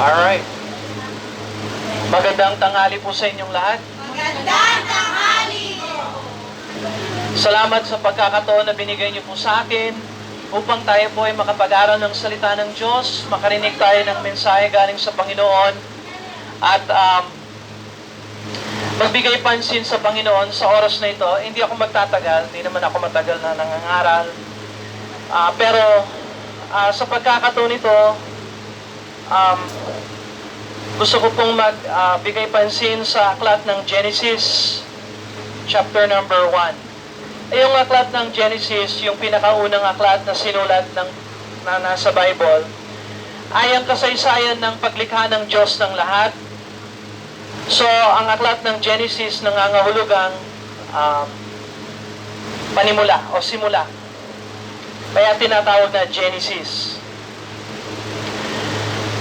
Alright. Magandang tanghali po sa inyong lahat. Magandang tanghali po. Salamat sa pagkakataon na binigay niyo po sa akin upang tayo po ay makapag-aral ng salita ng Diyos, makarinig tayo ng mensahe galing sa Panginoon, at um, magbigay pansin sa Panginoon sa oras na ito. Hindi ako magtatagal, hindi naman ako matagal na nangangaral. Ah, pero ah, sa pagkakataon ito, um, gusto ko pong magbigay pansin sa aklat ng Genesis, chapter number 1. Eh, yung aklat ng Genesis, yung pinakaunang aklat na sinulat ng, na nasa Bible, ay ang kasaysayan ng paglikha ng Diyos ng lahat. So, ang aklat ng Genesis nangangahulugang um, panimula o simula. Kaya tinatawag na Genesis.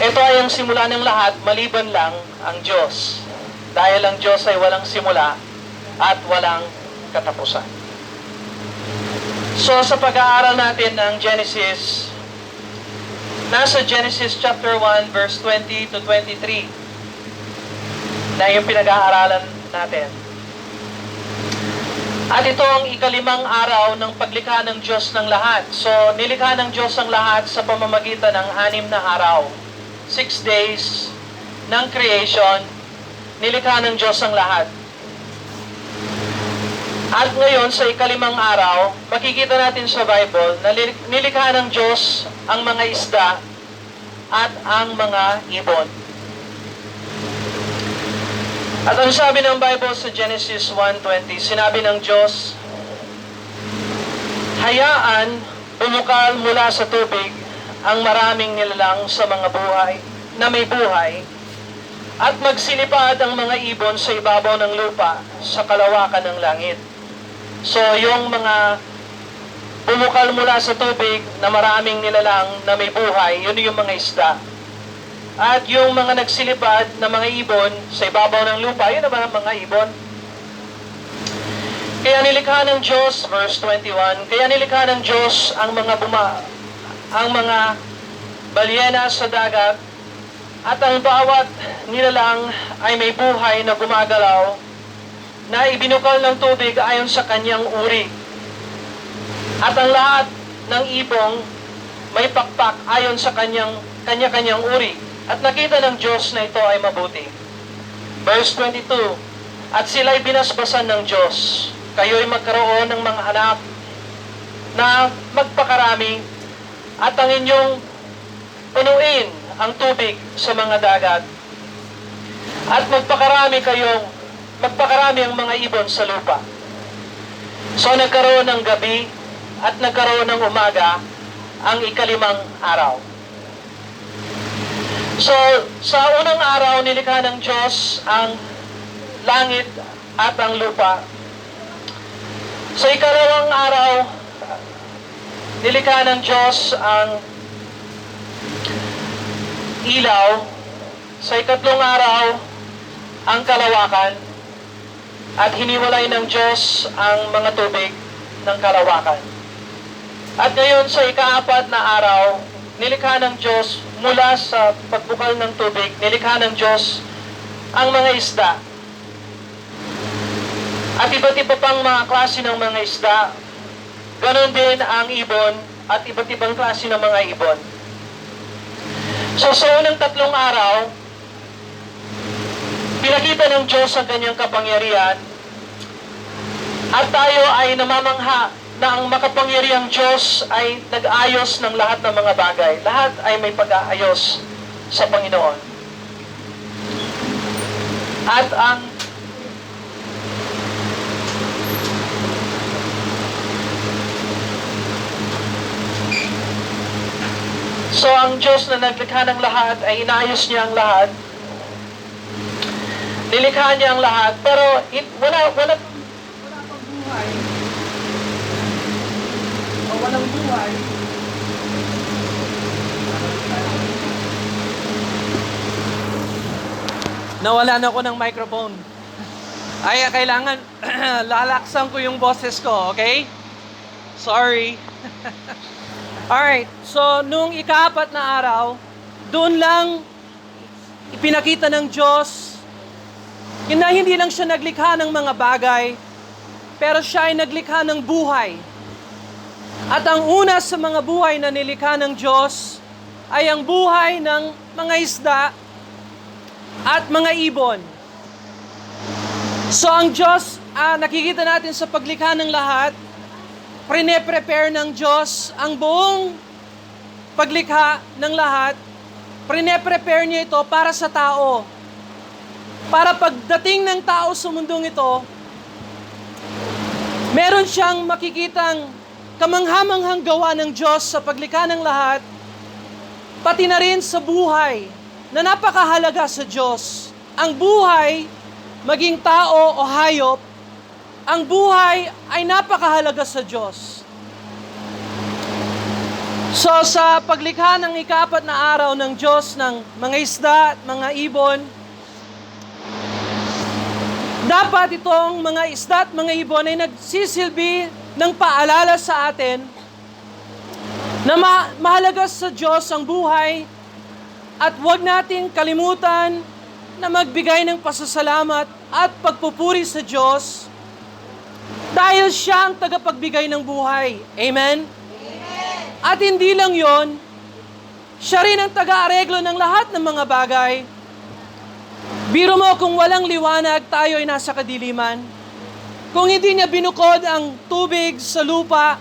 Ito ay ang simula ng lahat, maliban lang ang Diyos. Dahil ang Diyos ay walang simula at walang katapusan. So sa pag-aaral natin ng Genesis, nasa Genesis chapter 1 verse 20 to 23 na yung pinag-aaralan natin. At ito ang ikalimang araw ng paglikha ng Diyos ng lahat. So nilikha ng Diyos ang lahat sa pamamagitan ng anim na araw. Six days ng creation, nilikha ng Diyos ang lahat. At ngayon, sa ikalimang araw, makikita natin sa Bible na li- nilikha ng Diyos ang mga isda at ang mga ibon. At ang sabi ng Bible sa Genesis 1.20, sinabi ng Diyos, Hayaan bumukal mula sa tubig ang maraming nilalang sa mga buhay na may buhay at magsilipad ang mga ibon sa ibabaw ng lupa sa kalawakan ng langit. So, yung mga bumukal mula sa tubig na maraming nilalang na may buhay, yun yung mga isda. At yung mga nagsilipad na mga ibon sa ibabaw ng lupa, yun naman ang mga ibon. Kaya nilikha ng Diyos, verse 21, kaya nilikha ng Diyos ang mga buma, ang mga balyena sa dagat at ang bawat nilalang ay may buhay na gumagalaw na ibinukal ng tubig ayon sa kanyang uri. At ang lahat ng ibong may pakpak ayon sa kanyang kanya-kanyang uri. At nakita ng Diyos na ito ay mabuti. Verse 22, At sila'y binasbasan ng Diyos. Kayo'y magkaroon ng mga anak na magpakarami at ang inyong punuin ang tubig sa mga dagat. At magpakarami kayong magpakarami ang mga ibon sa lupa. So nagkaroon ng gabi at nagkaroon ng umaga ang ikalimang araw. So, sa unang araw, nilikha ng Diyos ang langit at ang lupa. Sa ikalawang araw, nilikha ng Diyos ang ilaw. Sa ikatlong araw, ang kalawakan. At hiniwalay ng Diyos ang mga tubig ng kalawakan. At ngayon sa ikaapat na araw, nilikha ng Diyos mula sa pagbukal ng tubig, nilikha ng Diyos ang mga isda. At iba't iba pang mga klase ng mga isda. Ganon din ang ibon at iba't ibang klase ng mga ibon. So sa unang tatlong araw, pinakita ng Diyos ang kanyang kapangyarihan at tayo ay namamangha na ang makapangyarihang Diyos ay nag-ayos ng lahat ng mga bagay. Lahat ay may pag-aayos sa Panginoon. At ang So ang Diyos na naglikha ng lahat ay inayos niya ang lahat. Nilikha niya ang lahat, pero it, wala, wala, wala pang buhay. O walang buhay. Nawalan ako ng microphone. Ay, kailangan lalaksan ko yung boses ko, okay? Sorry. Alright, so nung ikaapat na araw, doon lang ipinakita ng Diyos na hindi lang siya naglikha ng mga bagay, pero siya ay naglikha ng buhay. At ang una sa mga buhay na nilikha ng Diyos ay ang buhay ng mga isda at mga ibon. So ang Diyos, ah, nakikita natin sa paglikha ng lahat, prine-prepare ng Diyos ang buong paglikha ng lahat, prine-prepare niya ito para sa tao. Para pagdating ng tao sa mundong ito, meron siyang makikitang kamanghamanghang gawa ng Diyos sa paglikha ng lahat, pati na rin sa buhay na napakahalaga sa Diyos. Ang buhay, maging tao o hayop, ang buhay ay napakahalaga sa Diyos. So sa paglikha ng ikapat na araw ng Diyos ng mga isda at mga ibon, dapat itong mga isda at mga ibon ay nagsisilbi ng paalala sa atin na ma- mahalaga sa Diyos ang buhay at huwag nating kalimutan na magbigay ng pasasalamat at pagpupuri sa Diyos dahil siya ang tagapagbigay ng buhay. Amen? At hindi lang yon, siya rin ang taga-areglo ng lahat ng mga bagay. Biro mo kung walang liwanag, tayo ay nasa kadiliman. Kung hindi niya binukod ang tubig sa lupa,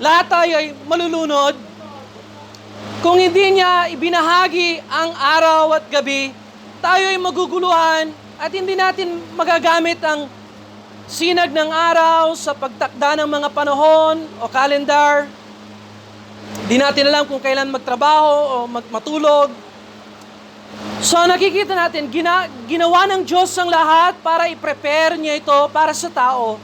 lahat tayo ay malulunod. Kung hindi niya ibinahagi ang araw at gabi, tayo ay maguguluhan at hindi natin magagamit ang sinag ng araw sa pagtakda ng mga panahon o kalendar. Di natin alam kung kailan magtrabaho o mag- matulog. So nakikita natin, gina, ginawa ng Diyos ang lahat para i-prepare niya ito para sa tao.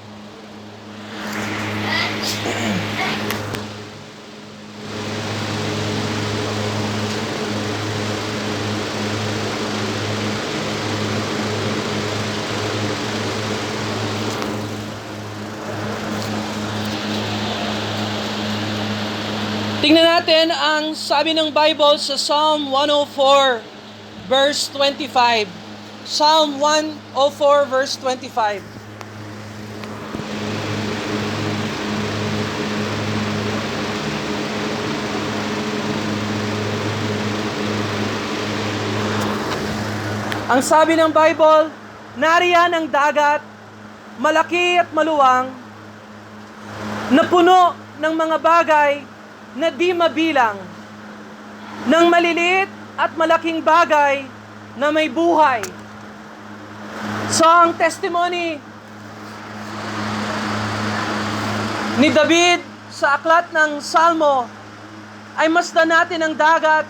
Natin ang sabi ng Bible sa Psalm 104 verse 25. Psalm 104 verse 25. Ang sabi ng Bible, nariyan ang dagat, malaki at maluwang, na puno ng mga bagay na di mabilang, ng maliliit at malaking bagay na may buhay. So ang testimony ni David sa aklat ng Salmo ay masdan natin ang dagat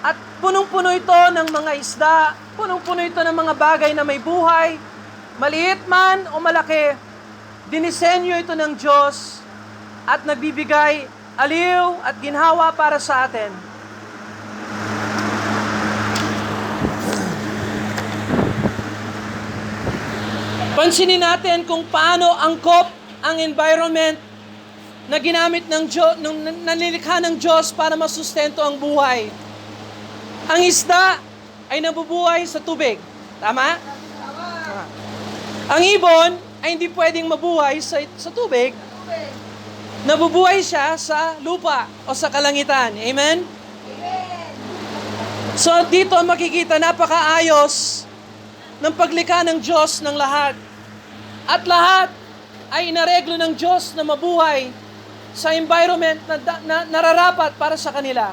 at punong-puno ito ng mga isda, punong-puno ito ng mga bagay na may buhay, maliit man o malaki, dinisenyo ito ng Diyos at nagbibigay aliw at ginhawa para sa atin. Pansinin natin kung paano angkop ang environment na ginamit ng Diyos, ng nanilikha ng Diyos para masustento ang buhay. Ang isda ay nabubuhay sa tubig. Tama? Tama. Ang ibon ay hindi pwedeng mabuhay sa, sa tubig. Nabubuhay siya sa lupa o sa kalangitan. Amen? So dito makikita napakaayos ng paglikha ng Diyos ng lahat. At lahat ay inareglo ng Diyos na mabuhay sa environment na, na nararapat para sa kanila.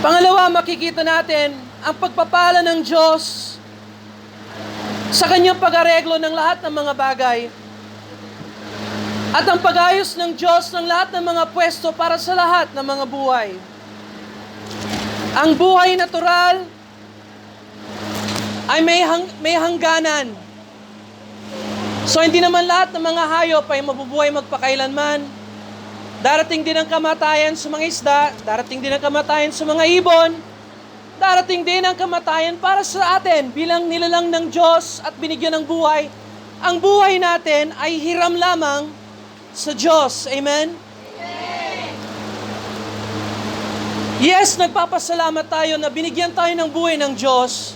Pangalawa, makikita natin ang pagpapala ng Diyos sa kanyang pag-areglo ng lahat ng mga bagay at ang pag-ayos ng Diyos ng lahat ng mga pwesto para sa lahat ng mga buhay. Ang buhay natural ay may, hang, may hangganan. So hindi naman lahat ng mga hayop ay mabubuhay magpakailanman. Darating din ang kamatayan sa mga isda, darating din ang kamatayan sa mga ibon, darating din ang kamatayan para sa atin bilang nilalang ng Diyos at binigyan ng buhay. Ang buhay natin ay hiram lamang sa Diyos. Amen? Yes, nagpapasalamat tayo na binigyan tayo ng buhay ng Diyos.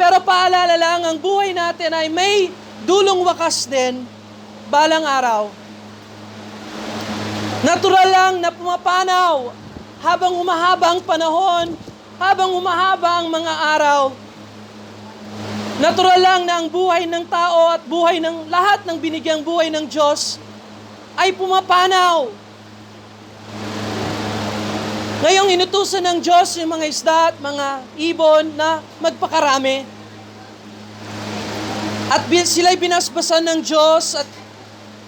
Pero paalala lang, ang buhay natin ay may dulong wakas din balang araw. Natural lang na pumapanaw habang humahaba ang panahon, habang humahaba ang mga araw. Natural lang na ang buhay ng tao at buhay ng lahat ng binigyang buhay ng Diyos ay pumapanaw. Ngayong inutusan ng Diyos yung mga isda at mga ibon na magpakarami. At sila'y binasbasan ng Diyos at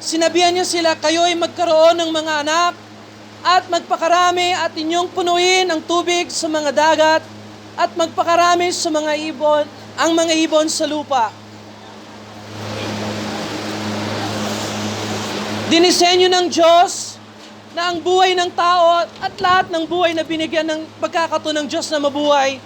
sinabihan niya sila, kayo ay magkaroon ng mga anak at magpakarami at inyong punuin ang tubig sa mga dagat at magpakarami sa mga ibon, ang mga ibon sa lupa. Dinisenyo ng Diyos na ang buhay ng tao at lahat ng buhay na binigyan ng pagkakato ng Diyos na mabuhay,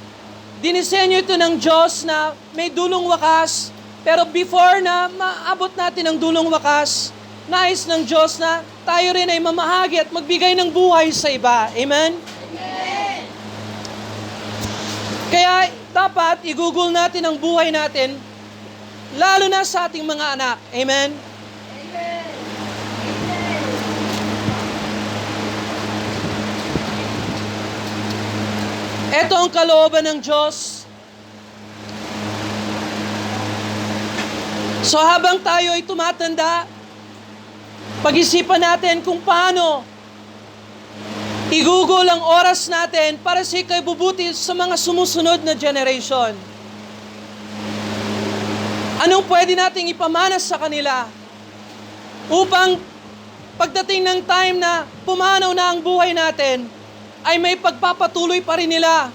dinisenyo ito ng Diyos na may dulong wakas, pero before na maabot natin ang dulong wakas, nais ng Diyos na tayo rin ay mamahagi at magbigay ng buhay sa iba. Amen? Kaya dapat igugol natin ang buhay natin, lalo na sa ating mga anak. Amen? Ito ang kalooban ng Diyos. So habang tayo ay tumatanda, pag-isipan natin kung paano igugol ang oras natin para sa ikay bubuti sa mga sumusunod na generation. Anong pwede nating ipamanas sa kanila upang pagdating ng time na pumanaw na ang buhay natin, ay may pagpapatuloy pa rin nila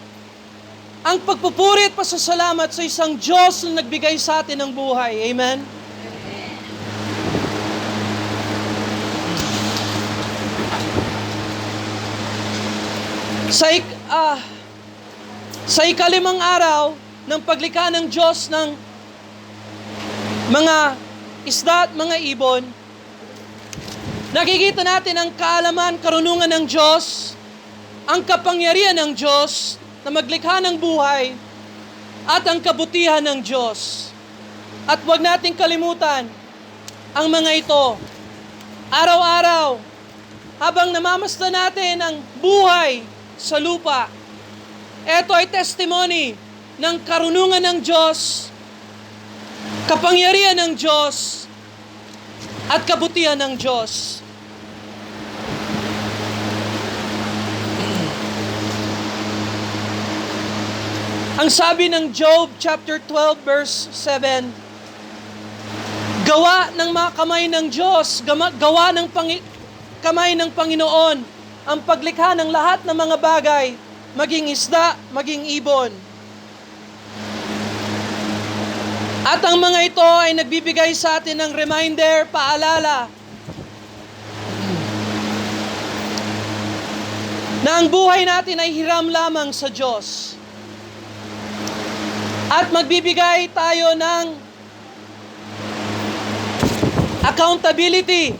ang pagpupuri at pasasalamat sa isang Diyos na nagbigay sa atin ng buhay. Amen? Sa, ik- ah, sa ikalimang araw ng paglikha ng Diyos ng mga isda at mga ibon, nakikita natin ang kaalaman, karunungan ng Diyos, ang kapangyarihan ng Diyos na maglikha ng buhay at ang kabutihan ng Diyos. At huwag nating kalimutan ang mga ito. Araw-araw, habang namamasdan natin ang buhay sa lupa, ito ay testimony ng karunungan ng Diyos, kapangyarihan ng Diyos, at kabutihan ng Diyos. Ang sabi ng Job chapter 12 verse 7, gawa ng mga kamay ng Diyos, gawa ng Pangi- kamay ng Panginoon ang paglikha ng lahat ng mga bagay, maging isda, maging ibon. At ang mga ito ay nagbibigay sa atin ng reminder, paalala, na ang buhay natin ay hiram lamang sa Diyos. At magbibigay tayo ng accountability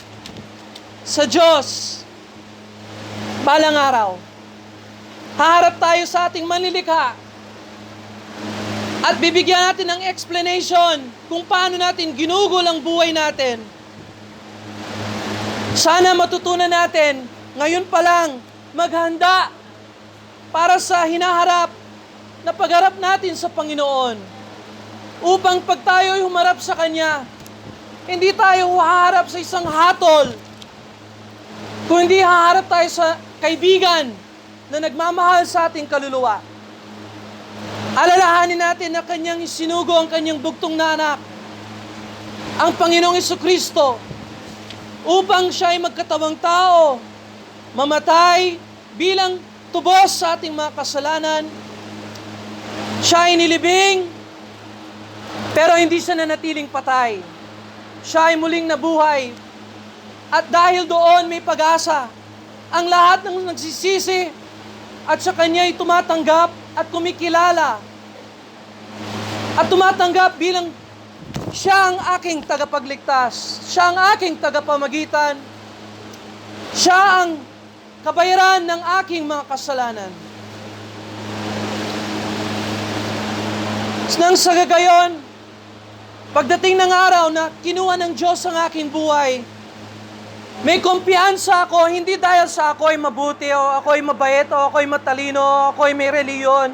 sa Diyos balang araw. Haharap tayo sa ating manlilikha at bibigyan natin ng explanation kung paano natin ginugol ang buhay natin. Sana matutunan natin ngayon pa lang maghanda para sa hinaharap na pagharap natin sa Panginoon upang pag tayo ay humarap sa Kanya, hindi tayo haharap sa isang hatol, kundi haharap tayo sa kaibigan na nagmamahal sa ating kaluluwa. Alalahanin natin na Kanyang isinugo ang Kanyang bugtong na anak, ang Panginoong Kristo, upang siya ay magkatawang tao, mamatay bilang tubos sa ating mga kasalanan, siya ay nilibing, pero hindi siya nanatiling patay. Siya ay muling nabuhay. At dahil doon may pag-asa, ang lahat ng nagsisisi at sa kanya ay tumatanggap at kumikilala at tumatanggap bilang siya ang aking tagapagligtas, siya ang aking tagapamagitan, siya ang kabayaran ng aking mga kasalanan. Nang sa gagayon, pagdating ng araw na kinuha ng Diyos ang aking buhay, may kumpiyansa ako, hindi dahil sa ako'y mabuti o ako'y mabait o ako'y matalino o ako'y may reliyon.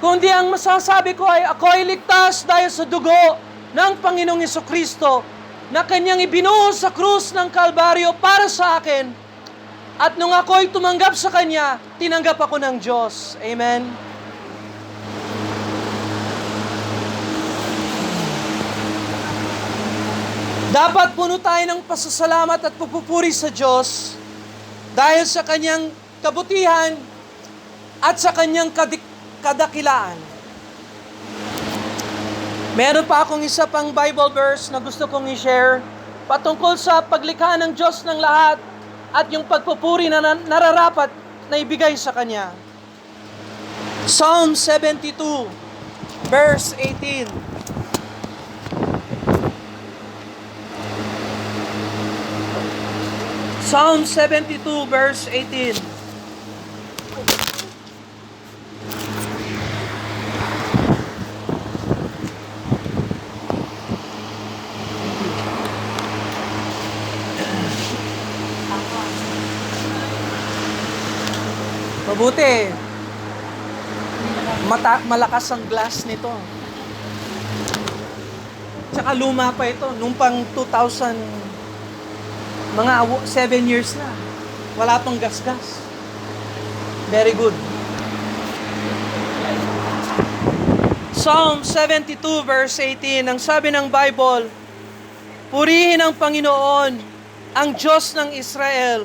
Kundi ang masasabi ko ay ako'y ligtas dahil sa dugo ng Panginoong Yeso Kristo na kanyang ibinuhos sa krus ng Kalbaryo para sa akin. At nung ako'y tumanggap sa Kanya, tinanggap ako ng Diyos. Amen. Dapat puno tayo ng pasasalamat at pupupuri sa Diyos dahil sa kanyang kabutihan at sa kanyang kadik- kadakilaan. Meron pa akong isa pang Bible verse na gusto kong i-share patungkol sa paglikha ng Diyos ng lahat at yung pagpupuri na nararapat na ibigay sa Kanya. Psalm 72, verse 18. Psalm 72 verse 18. Mabuti. Mata, malakas ang glass nito. Tsaka luma pa ito. Nung pang 2000, mga 7 years na. Wala pang gas-gas. Very good. Psalm 72 verse 18, ang sabi ng Bible, Purihin ang Panginoon, ang Diyos ng Israel,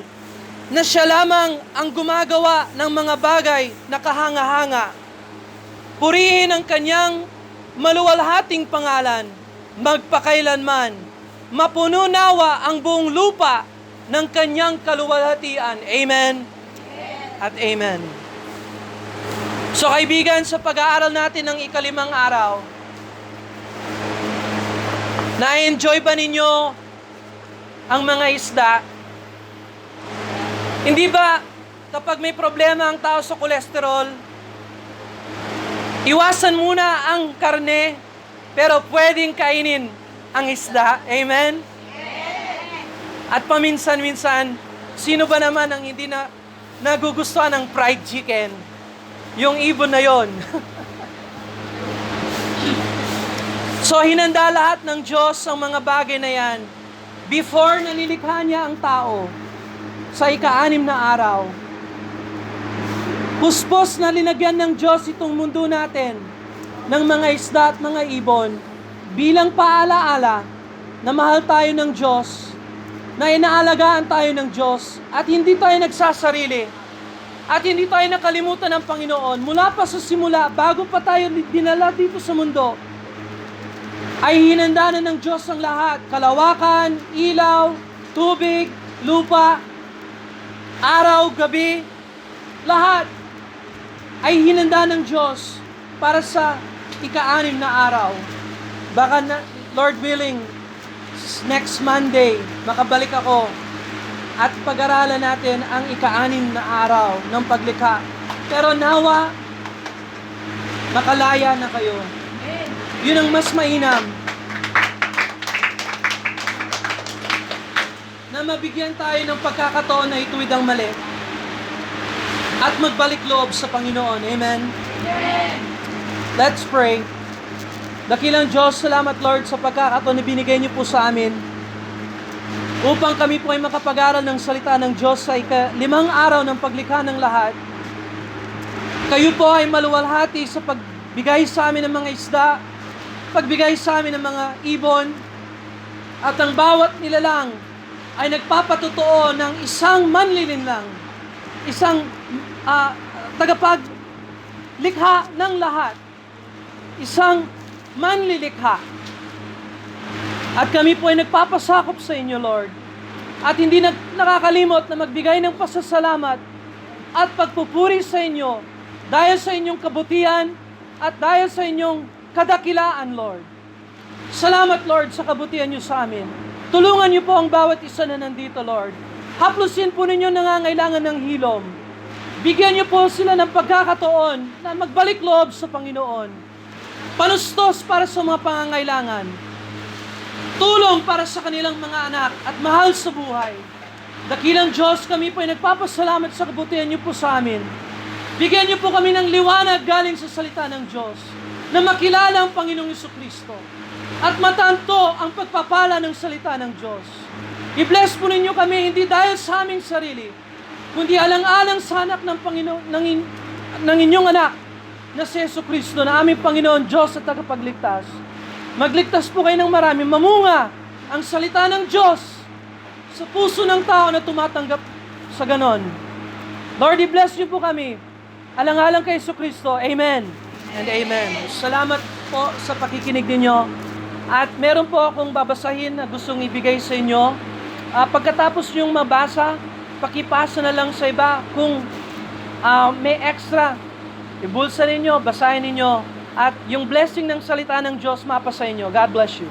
na siya lamang ang gumagawa ng mga bagay na kahanga-hanga. Purihin ang kanyang maluwalhating pangalan, magpakailanman. Mapuno nawa ang buong lupa ng kanyang kaluwalhatian. Amen at amen. So kaibigan, sa pag-aaral natin ng ikalimang araw, na-enjoy ba ninyo ang mga isda? Hindi ba kapag may problema ang tao sa kolesterol, iwasan muna ang karne, pero pwedeng kainin ang isda? Amen? At paminsan-minsan, sino ba naman ang hindi na nagugustuhan ng fried chicken? Yung ibon na yon. so, hinanda lahat ng Diyos ang mga bagay na yan before nalilikha niya ang tao sa ika-anim na araw. Puspos na linagyan ng Diyos itong mundo natin ng mga isda at mga ibon bilang paalaala na mahal tayo ng Diyos, na inaalagaan tayo ng Diyos at hindi tayo nagsasarili at hindi tayo nakalimutan ng Panginoon mula pa sa simula bago pa tayo dinala dito sa mundo ay hinanda na ng Diyos ang lahat. Kalawakan, ilaw, tubig, lupa araw, gabi lahat ay hinanda ng Diyos para sa ika-anim na araw baka na, Lord willing next Monday makabalik ako at pag-aralan natin ang ika-anim na araw ng paglikha. Pero nawa, makalaya na kayo. Yun ang mas mainam. Na mabigyan tayo ng pagkakataon na ituwid ang mali. At magbalik loob sa Panginoon. Amen? Let's pray. Dakilang Diyos, salamat Lord sa pagkakataon na binigay niyo po sa amin upang kami po ay makapag-aral ng salita ng Diyos sa ika-limang araw ng paglikha ng lahat. Kayo po ay maluwalhati sa pagbigay sa amin ng mga isda, pagbigay sa amin ng mga ibon, at ang bawat nilalang ay nagpapatotoo ng isang manlilinlang, isang uh, tagapaglikha ng lahat, isang manlilikha at kami po ay nagpapasakop sa inyo, Lord. At hindi na nakakalimot na magbigay ng pasasalamat at pagpupuri sa inyo dahil sa inyong kabutihan at dahil sa inyong kadakilaan, Lord. Salamat, Lord, sa kabutihan niyo sa amin. Tulungan niyo po ang bawat isa na nandito, Lord. Haplusin po ninyo nangangailangan ng hilom. Bigyan niyo po sila ng pagkakataon na magbalik loob sa Panginoon. Panustos para sa mga pangangailangan, tulong para sa kanilang mga anak at mahal sa buhay. Dakilang Diyos, kami po ay nagpapasalamat sa kabutihan niyo po sa amin. Bigyan niyo po kami ng liwanag galing sa salita ng Diyos na makilala ang Panginoong Iso Kristo at matanto ang pagpapala ng salita ng Diyos. I-bless po ninyo kami hindi dahil sa aming sarili, kundi alang-alang sa anak ng Panginoon ng, in- ng inyong anak na si Yesu Kristo na aming Panginoon Diyos at tagapagligtas. Magligtas po kayo ng marami, mamunga ang salita ng Diyos sa puso ng tao na tumatanggap sa ganon. Lord, i-bless niyo po kami. Alang-alang kay Yesu Kristo. Amen and amen. Salamat po sa pakikinig ninyo. At meron po akong babasahin na gustong ibigay sa inyo. Ah, pagkatapos yung mabasa, pakipasa na lang sa iba kung ah, may extra. Ibulsa ninyo, basahin ninyo. At yung blessing ng salita ng Diyos mapa sa inyo. God bless you.